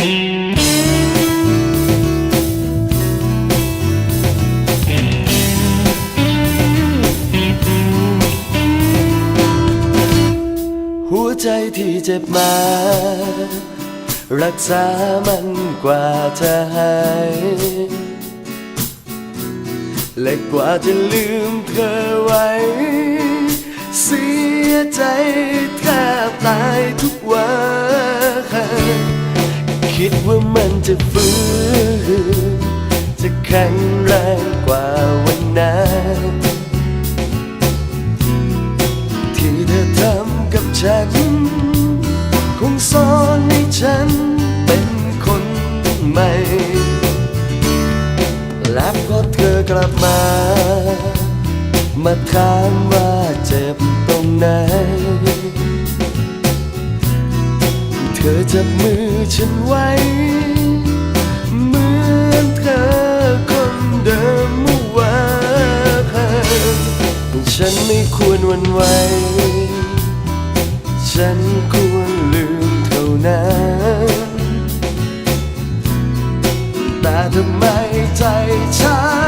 หัวใจที่เจ็บมา รักษามันกว่าจะหายและกว่าจะลืมเธอไว้ เสียใจแทบตายทุกวัน จะฟื้นจะแข็งแรงกว่าวันนั้นที่เธอทำกับฉัน คงสอนให้ฉันเป็นคนใหม่และพอเธอกลับมา มาถามว่าเจ็บตรงไหน เธอจับมือฉันไว้ ฉันไม่ควรวันไหว ฉันควรลืมเท่านั้น แต่ทำไมใจฉัน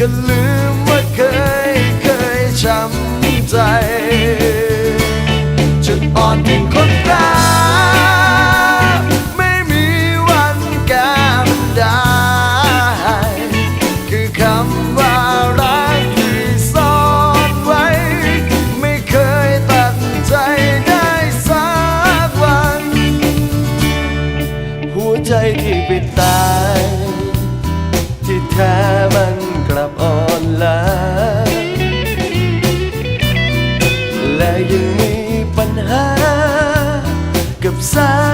good Xa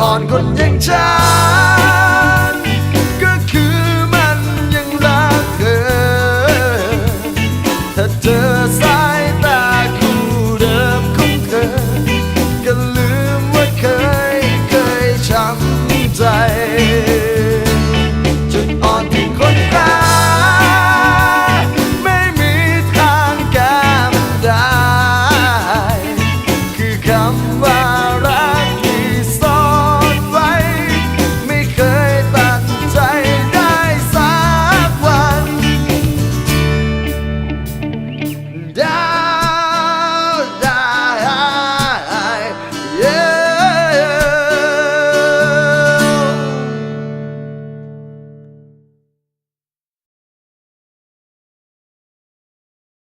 อ่อนคนอย่างฉัน ก็คือมันยังรักเธอ ถ้าเธอสา